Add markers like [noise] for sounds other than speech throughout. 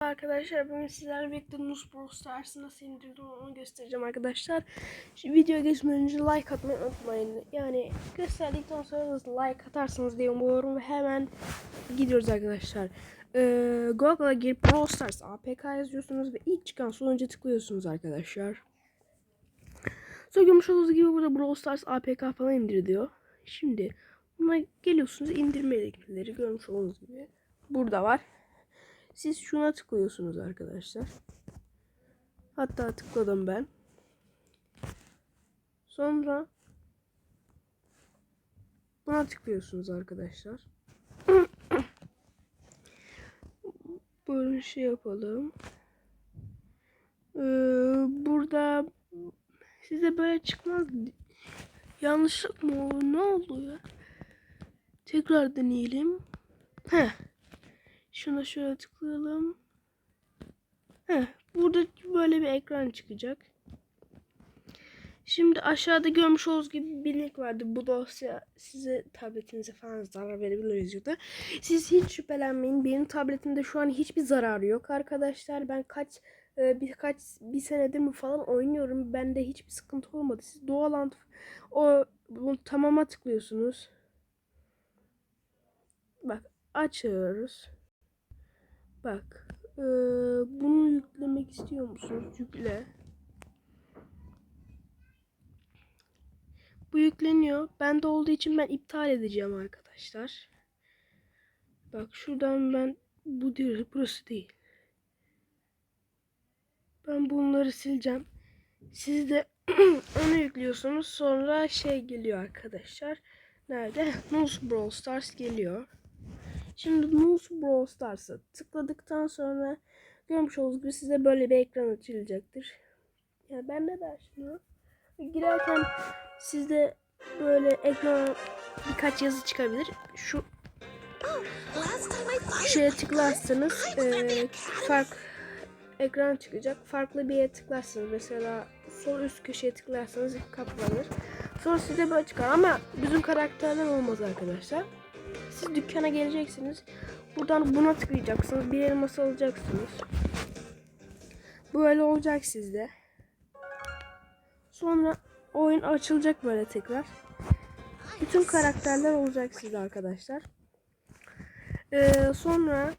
Arkadaşlar bugün sizlerle birlikte Nus Brawl Stars'ı nasıl indirdim onu göstereceğim arkadaşlar. Şu videoya geçmeden önce like atmayı unutmayın. Yani gösterdikten sonra da like atarsanız diye umuyorum ve hemen gidiyoruz arkadaşlar. Ee, Google'a girip Brawl Stars APK yazıyorsunuz ve ilk çıkan sonuca tıklıyorsunuz arkadaşlar. Sonra görmüş olduğunuz gibi burada Brawl Stars APK falan indir diyor. Şimdi buna geliyorsunuz indirme linkleri görmüş olduğunuz gibi. Burada var. Siz şuna tıklıyorsunuz arkadaşlar. Hatta tıkladım ben. Sonra buna tıklıyorsunuz arkadaşlar. [coughs] Böyle şey yapalım. Ee, burada size böyle çıkmaz. Yanlışlık mı? Ne oldu ya? Tekrar deneyelim. Heh. Şuna şöyle tıklayalım. Heh, burada böyle bir ekran çıkacak. Şimdi aşağıda görmüş olduğunuz gibi bir link vardı. Bu dosya size tabletinize falan zarar verebilir yazıyordu. Siz hiç şüphelenmeyin. Benim tabletimde şu an hiçbir zararı yok arkadaşlar. Ben kaç e, birkaç bir senedir mi falan oynuyorum. Bende hiçbir sıkıntı olmadı. Siz doğal ant o bunu tamama tıklıyorsunuz. Bak açıyoruz. Bak. E, bunu yüklemek istiyor musunuz? Yükle. Bu yükleniyor. Bende olduğu için ben iptal edeceğim arkadaşlar. Bak şuradan ben bu değil, burası değil. Ben bunları sileceğim. Siz de [clears throat] onu yüklüyorsunuz. Sonra şey geliyor arkadaşlar. Nerede? Nose Brawl Stars geliyor. Şimdi Nose Brawl Stars'a tıkladıktan sonra görmüş olduğunuz gibi size böyle bir ekran açılacaktır. Ya ben de der şimdi. Girerken sizde böyle ekrana birkaç yazı çıkabilir. Şu şeye tıklarsanız e, fark ekran çıkacak. Farklı bir yere tıklarsanız mesela sol üst köşeye tıklarsanız kapanır. Sonra size böyle çıkar ama bizim karakterler olmaz arkadaşlar. Siz dükkana geleceksiniz. Buradan buna tıklayacaksınız. Bir elması alacaksınız. Böyle olacak sizde. Sonra oyun açılacak böyle tekrar. Bütün karakterler olacak sizde arkadaşlar. Ee, sonra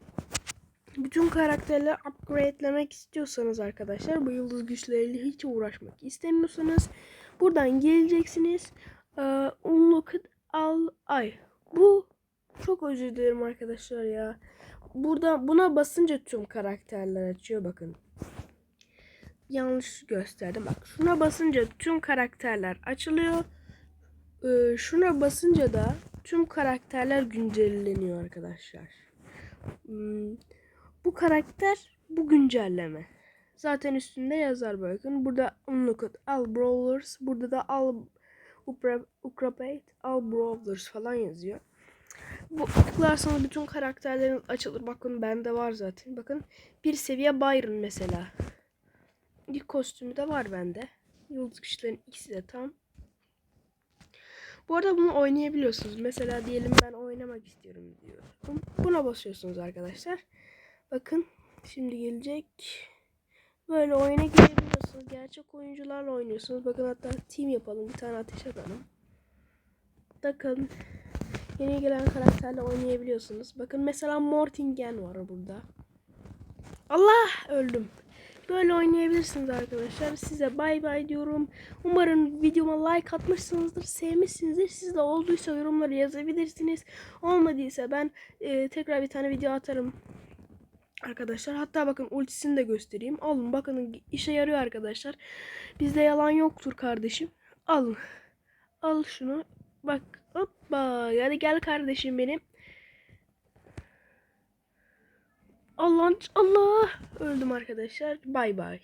bütün karakterleri upgrade'lemek istiyorsanız arkadaşlar bu yıldız güçleriyle hiç uğraşmak istemiyorsanız buradan geleceksiniz. Ee, unlock it al ay. Bu çok özür dilerim arkadaşlar ya. Burada buna basınca tüm karakterler açıyor bakın. Yanlış gösterdim. Bak şuna basınca tüm karakterler açılıyor. Ee, şuna basınca da tüm karakterler güncelleniyor arkadaşlar. Hmm, bu karakter bu güncelleme. Zaten üstünde yazar bakın. Burada Unlocked All Brawlers. Burada da All Ucrapate All Brawlers falan yazıyor. Bu tıklarsanız bütün karakterlerin açılır. Bakın bende var zaten. Bakın bir seviye Byron mesela. İlk kostümü de var bende. Yıldız güçlerin ikisi de tam. Bu arada bunu oynayabiliyorsunuz. Mesela diyelim ben oynamak istiyorum diyorum. Buna basıyorsunuz arkadaşlar. Bakın şimdi gelecek. Böyle oyuna girebiliyorsunuz. Gerçek oyuncularla oynuyorsunuz. Bakın hatta team yapalım. Bir tane ateş atalım. Bakın. Yeni gelen karakterle oynayabiliyorsunuz. Bakın mesela Mortingen var burada. Allah öldüm. Böyle oynayabilirsiniz arkadaşlar. Size bay bay diyorum. Umarım videoma like atmışsınızdır, sevmişsinizdir. Siz de olduysa yorumları yazabilirsiniz. Olmadıysa ben e, tekrar bir tane video atarım. Arkadaşlar hatta bakın ultisini de göstereyim. Alın bakın işe yarıyor arkadaşlar. Bizde yalan yoktur kardeşim. Alın. Al şunu. Bak hoppa. Yani gel kardeşim benim. Allah Allah öldüm arkadaşlar. Bay bay.